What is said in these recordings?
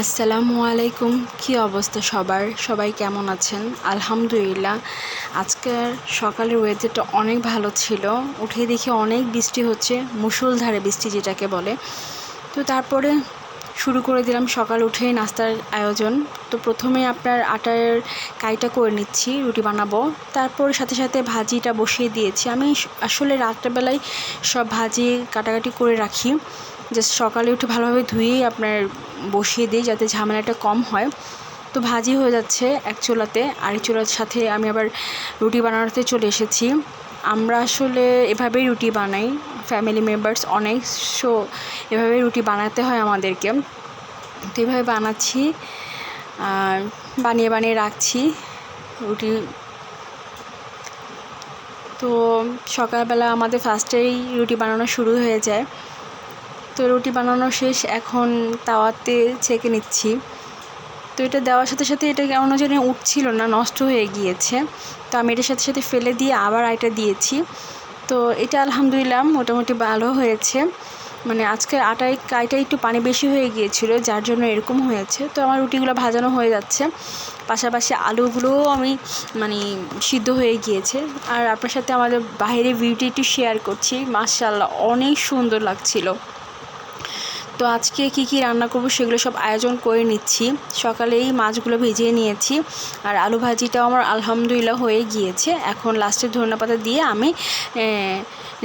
আসসালামু আলাইকুম। কি অবস্থা সবার? সবাই কেমন আছেন? আলহামদুলিল্লাহ। আজকের সকালের ওয়েদারটা অনেক ভালো ছিল। উঠে দেখি অনেক বৃষ্টি হচ্ছে মুসুলধারে বৃষ্টি যেটাকে বলে। তো তারপরে শুরু করে দিলাম সকাল উঠেই নাস্তার আয়োজন। তো প্রথমে আপনার আটার কাইটা করে নিচ্ছি, রুটি বানাবো। তারপর সাথে সাথে ভাজিটা বসিয়ে দিয়েছি। আমি আসলে রাত্রেবেলায় সব ভাজি কাটাকাটি করে রাখি। জাস্ট সকালে উঠে ভালোভাবে ধুয়েই আপনার বসিয়ে দিই যাতে ঝামেলাটা কম হয়। তো ভাজি হয়ে যাচ্ছে এক চুলাতে। আরেক চুলার সাথে আমি আবার রুটি বানানোতে চলে এসেছি। আমরা আসলে এভাবেই রুটি বানাই ফ্যামিলি মেম্বার্স অনেক সো এভাবে রুটি বানাতে হয় আমাদেরকে। তো এভাবে বানাচ্ছি, আর বানিয়ে বানিয়ে রাখছি রুটি। তো সকালবেলা আমাদের ফার্স্টেই রুটি বানানো শুরু হয়ে যায়। তো রুটি বানানো শেষ, এখন তাওয়াতে ছেঁকে নিচ্ছি। তো এটা দেওয়ার সাথে সাথে এটা কেমন যেন উঠছিল না, নষ্ট হয়ে গিয়েছে। তো আমি এটার সাথে সাথে ফেলে দিয়ে আবার এটা দিয়েছি। তো এটা আলহামদুলিল্লাহ মোটামুটি ভালো হয়েছে। মানে আজকে আটায় কাইটা একটু পানি বেশি হয়ে গিয়েছিল, যার জন্য এরকম হয়েছে। তো আমার রুটিগুলো ভাজানো হয়ে যাচ্ছে। পাশাপাশি আলুগুলোও আমি মানে সিদ্ধ হয়ে গিয়েছে। আর আপনার সাথে আমাদের বাইরে ভিউটি একটু শেয়ার করছি। মার্শাল্লাহ অনেক সুন্দর লাগছিল। তো আজকে কি কি রান্না করব সেগুলো সব আয়োজন করে নিচ্ছি। সকালেই মাছগুলো ভেজিয়ে নিয়েছি। আর আলু ভাজিটাও আমার আলহামদুলিল্লাহ হয়ে গিয়েছে। এখন লাস্টে ধনিয়া পাতা দিয়ে আমি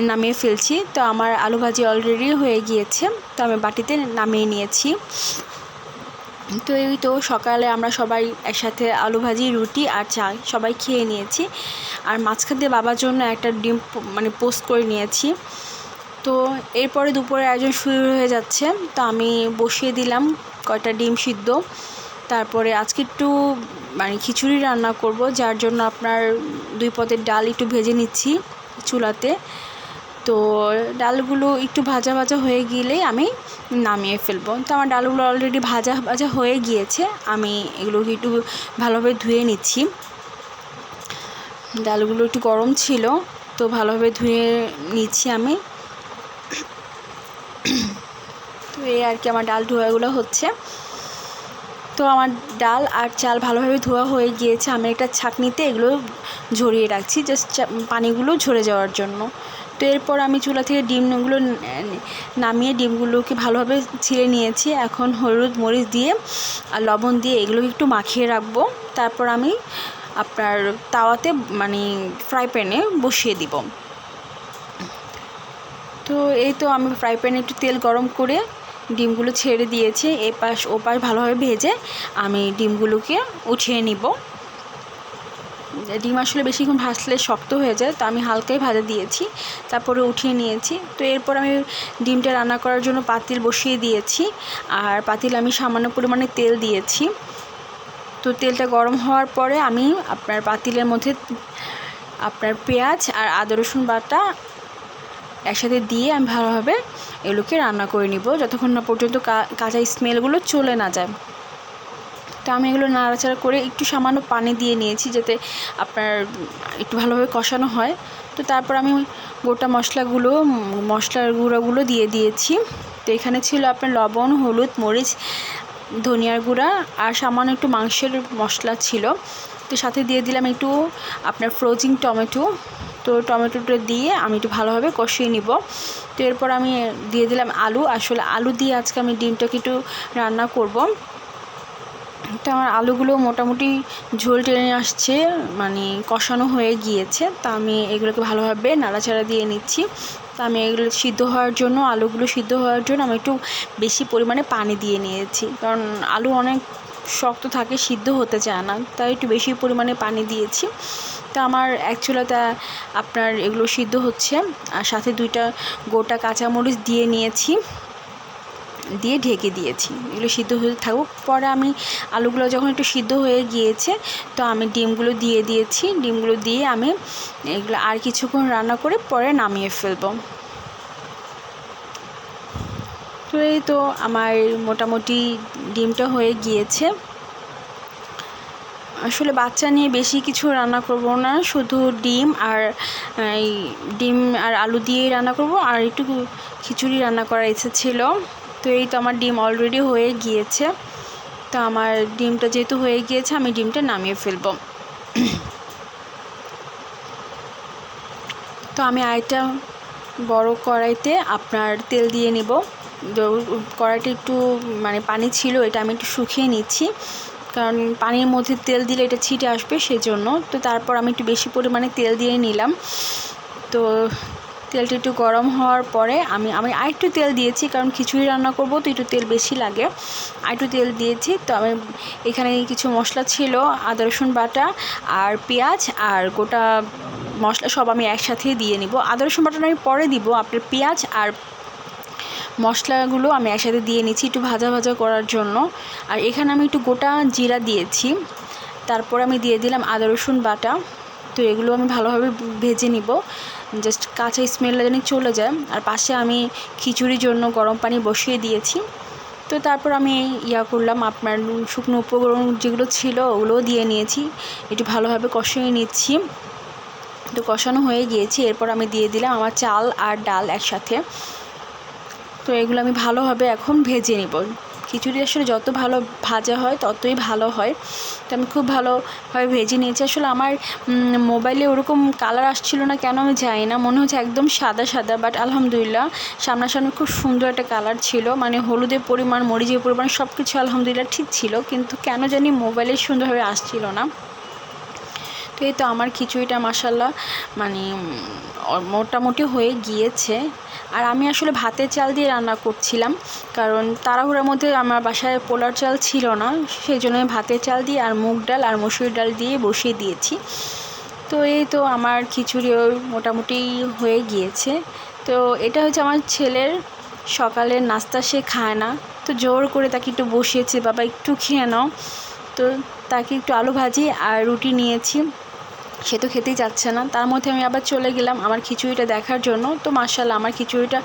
নামিয়ে ফেলছি। তো আমার আলু ভাজি অলরেডি হয়ে গিয়েছে। তো আমি বাটিতে নামিয়ে নিয়েছি। তো এই তো সকালে আমরা সবাই একসাথে আলু ভাজি, রুটি আর চা সবাই খেয়ে নিয়েছি। আর মাঝখান দিয়ে বাবার জন্য একটা ডিম মানে পোস্ট করে নিয়েছি। তো এরপরে দুপুরের আয়োজন শুরু হয়ে যাচ্ছে। তো আমি বসিয়ে দিলাম কয়টা ডিম সিদ্ধ। তারপরে আজকে একটু মানে খিচুড়ি রান্না করব, যার জন্য আপনার দুই পদের ডাল একটু ভেজে নিচ্ছি চুলাতে। তো ডালগুলো একটু ভাজা ভাজা হয়ে গেলেই আমি নামিয়ে ফেলব। তো আমার ডালগুলো অলরেডি ভাজা ভাজা হয়ে গিয়েছে, আমি এগুলোকে একটু ভালোভাবে ধুয়ে নিচ্ছি। ডালগুলো একটু গরম ছিল, তো ভালোভাবে ধুয়ে নিচ্ছি আমি। এই আর কি আমার ডাল ধোয়াগুলো হচ্ছে। তো আমার ডাল আর চাল ভালোভাবে ধোয়া হয়ে গিয়েছে। আমি একটা ছাঁকনিতে এগুলো ঝরিয়ে রাখছি জাস্ট পানিগুলো ঝরে যাওয়ার জন্য। তো এরপর আমি চুলা থেকে ডিমগুলো নামিয়ে ডিমগুলোকে ভালোভাবে ছিঁড়ে নিয়েছি। এখন হলুদ মরিচ দিয়ে আর লবণ দিয়ে এগুলোকে একটু মাখিয়ে রাখব। তারপর আমি আপনার তাওয়াতে মানে ফ্রাই প্যানে বসিয়ে দিব। তো এই তো আমি ফ্রাই প্যানে একটু তেল গরম করে ডিমগুলো ছেড়ে দিয়েছি এ পাশ ও পাশ ভালোভাবে ভেজে আমি ডিমগুলোকে উঠিয়ে নিব। ডিম আসলে বেশিক্ষণ ভাজলে শক্ত হয়ে যায়, তো আমি হালকাই ভাজা দিয়েছি, তারপরে উঠিয়ে নিয়েছি। তো এরপর আমি ডিমটা রান্না করার জন্য পাতিল বসিয়ে দিয়েছি, আর পাতিল আমি সামান্য পরিমাণে তেল দিয়েছি। তো তেলটা গরম হওয়ার পরে আমি আপনার পাতিলের মধ্যে আপনার পেঁয়াজ আর আদা রসুন বাটা একসাথে দিয়ে আমি ভালোভাবে এগুলোকে রান্না করে নিব, যতক্ষণ না পর্যন্ত কাঁচা স্মেলগুলো চলে না যায়। তো আমি এগুলো নাড়াচাড়া করে একটু সামান্য পানি দিয়ে নিয়েছি যাতে আপনার একটু ভালোভাবে কষানো হয়। তো তারপর আমি গোটা মশলাগুলো, মশলার গুঁড়োগুলো দিয়ে দিয়েছি। তো এখানে ছিল আপনার লবণ, হলুদ, মরিচ, ধনিয়ার গুঁড়া আর সামান্য একটু মাংসের মশলা ছিল। তো সাথে দিয়ে দিলাম একটু আপনার ফ্রোজিং টমেটো। তো টমেটোটা দিয়ে আমি একটু ভালোভাবে কষিয়ে নিব। তো এরপর আমি দিয়ে দিলাম আলু। আসলে আলু দিয়ে আজকে আমি ডিমটাকে একটু রান্না করব। তো আমার আলুগুলো মোটামুটি ঝোল টেনে আসছে মানে কষানো হয়ে গিয়েছে। তা আমি এগুলোকে ভালোভাবে নাড়াচাড়া দিয়ে নিচ্ছি। তো আমি এগুলো সিদ্ধ হওয়ার জন্য, আলুগুলো সিদ্ধ হওয়ার জন্য আমি একটু বেশি পরিমাণে পানি দিয়ে নিয়েছি। কারণ আলু অনেক শক্ত থাকে, সিদ্ধ হতে চায় না। তাই একটু বেশি পরিমাণে পানি দিয়েছি। তো আমার অ্যাকচুয়ালি আপনার এগুলো সিদ্ধ হচ্ছে। আর সাথে দুইটা গোটা কাঁচামরিচ দিয়ে নিয়েছি। দিয়ে ঢেকে দিয়েছি। এগুলো সিদ্ধ হয়ে থাকুক। পরে আমি আলুগুলো যখন একটু সিদ্ধ হয়ে গিয়েছে, তো আমি ডিমগুলো দিয়ে দিয়েছি। ডিমগুলো দিয়ে আমি এগুলো আর কিছুক্ষণ রান্না করে পরে নামিয়ে ফেলব। তো এই তো আমার মোটামুটি ডিমটা হয়ে গিয়েছে। আসলে বাচ্চা নিয়ে বেশি কিছু রান্না করব না, শুধু ডিম আর এই ডিম আর আলু দিয়েই রান্না করব, আর একটু খিচুড়ি রান্না করার ইচ্ছে ছিল। তো এই তো আমার ডিম অলরেডি হয়ে গিয়েছে। তো আমার ডিমটা যেহেতু হয়ে গিয়েছে, আমি ডিমটা নামিয়ে ফেলব। তো আমি আরেকটা বড় কড়াইতে আপনার তেল দিয়ে নিব। কড়াইটা একটু মানে পানি ছিল, এটা আমি একটু শুকিয়ে নিচ্ছি। কারণ পানির মধ্যে তেল দিলে এটা ছিটে আসবে সেজন্য। তো তারপর আমি একটু বেশি পরিমাণে তেল দিয়ে নিলাম। তো তেলটা একটু গরম হওয়ার পরে আমি আমি আরেকটু তেল দিয়েছি কারণ খিচুড়ি রান্না করব, তো একটু তেল বেশি লাগে। আরেকটু তেল দিয়েছি, তো আমি এখানে কিছু মশলা ছিল, আদা, রসুন বাটা আর পেঁয়াজ আর গোটা মশলা সব আমি একসাথে দিয়ে নিব। আদা, রসুন বাটাটা আমি পরে দিব, আপনার পেঁয়াজ আর মশলাগুলো আমি একসাথে দিয়ে নিচ্ছি একটু ভাজা ভাজা করার জন্য। আর এখানে আমি একটু গোটা জিরা দিয়েছি। তারপর আমি দিয়ে দিলাম আদা, রসুন বাটা। তো এগুলো আমি ভালোভাবে ভেজে নিব। জাস্ট কাঁচা স্মেলটা যেন চলে যায়। আর পাশে আমি খিচুড়ির জন্য গরম পানি বসিয়ে দিয়েছি। তো তারপর আমি ইয়া করলাম আপনার শুকনো উপকরণ যেগুলো ছিল ওগুলোও দিয়ে নিয়েছি। একটু ভালোভাবে কষিয়ে নিচ্ছি। তো কষানো হয়ে গিয়েছি। এরপর আমি দিয়ে দিলাম আমার চাল আর ডাল একসাথে। তো এগুলো আমি ভালোভাবে এখন ভেজে নিব। খিচুড়ি আসলে যত ভালো ভাজা হয়, ততই ভালো হয়। তো আমি খুব ভালোভাবে ভেজে নিয়েছি। আসলে আমার মোবাইলে ওরকম কালার আসছিল না কেন আমি জানি না। মনে হচ্ছে একদম সাদা সাদা বাট আলহামদুলিল্লাহ সামনাসামনি খুব সুন্দর একটা কালার ছিল। মানে হলুদের পরিমাণ, মরিচের পরিমাণ সব কিছু আলহামদুলিল্লাহ ঠিক ছিল। কিন্তু কেন জানি মোবাইলে সুন্দরভাবে আসছিল না। তো এই তো আমার খিচুড়িটা মাসাল্লাহ মানে মোটামুটি হয়ে গিয়েছে। আর আমি আসলে ভাতের চাল দিয়ে রান্না করছিলাম, কারণ তাড়াহুড়ার মধ্যে আমার বাসায় পোলার চাল ছিল না, সেই জন্য আমি ভাতের চাল দিয়ে আর মুগ ডাল আর মসুর ডাল দিয়ে বসিয়ে দিয়েছি। তো এই তো আমার খিচুড়িও মোটামুটি হয়ে গিয়েছে। তো এটা হচ্ছে আমার ছেলের সকালের নাস্তা, সে খায় না। তো জোর করে তাকে একটু বসিয়েছে, বাবা, একটু খেয়ে নাও। তো তাকে একটু আলু ভাজি আর রুটি নিয়েছি। সে তো খেতেই যাচ্ছে না। তার মধ্যে আমি আবার চলে গেলাম আমার খিচুড়িটা দেখার জন্য। তো মার্শাল্লাহ আমার খিচুড়িটা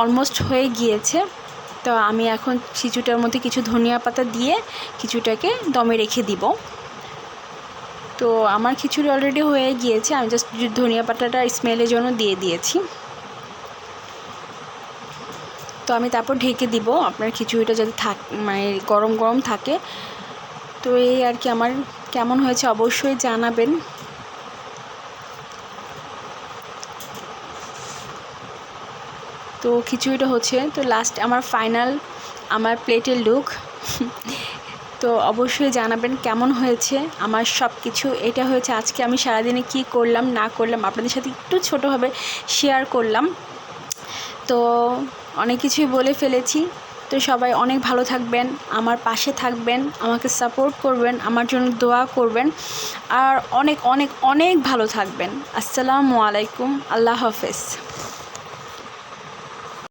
অলমোস্ট হয়ে গিয়েছে। তো আমি এখন খিচুড়িটার মধ্যে কিছু ধনিয়া পাতা দিয়ে খিচুড়িটাকে দমে রেখে দিব। তো আমার খিচুড়ি অলরেডি হয়ে গিয়েছে। আমি জাস্ট ধনিয়া পাতাটা স্মেলের জন্য দিয়ে দিয়েছি। তো আমি তারপর ঢেকে দিব। আপনার খিচুড়িটা যাতে থাক মানে গরম গরম থাকে। তো এই আর কি, আমার কেমন হয়েছে অবশ্যই জানাবেন। তো খিচুড়িটা হচ্ছে, তো লাস্ট আমার ফাইনাল আমার প্লেটের লুক তো অবশ্যই জানাবেন কেমন হয়েছে, আমার সব কিছু এটা হয়েছে আজকে আমি সারাদিনে কি করলাম, না করলাম, আপনাদের সাথে একটু ছোটোভাবে শেয়ার করলাম। তো অনেক কিছুই বলে ফেলেছি, তো সবাই অনেক ভালো থাকবেন, আমার পাশে থাকবেন, আমাকে সাপোর্ট করবেন, আমার জন্য দোয়া করবেন, আর অনেক অনেক অনেক ভালো থাকবেন। আসসালামু আলাইকুম, আল্লাহ হাফেজ।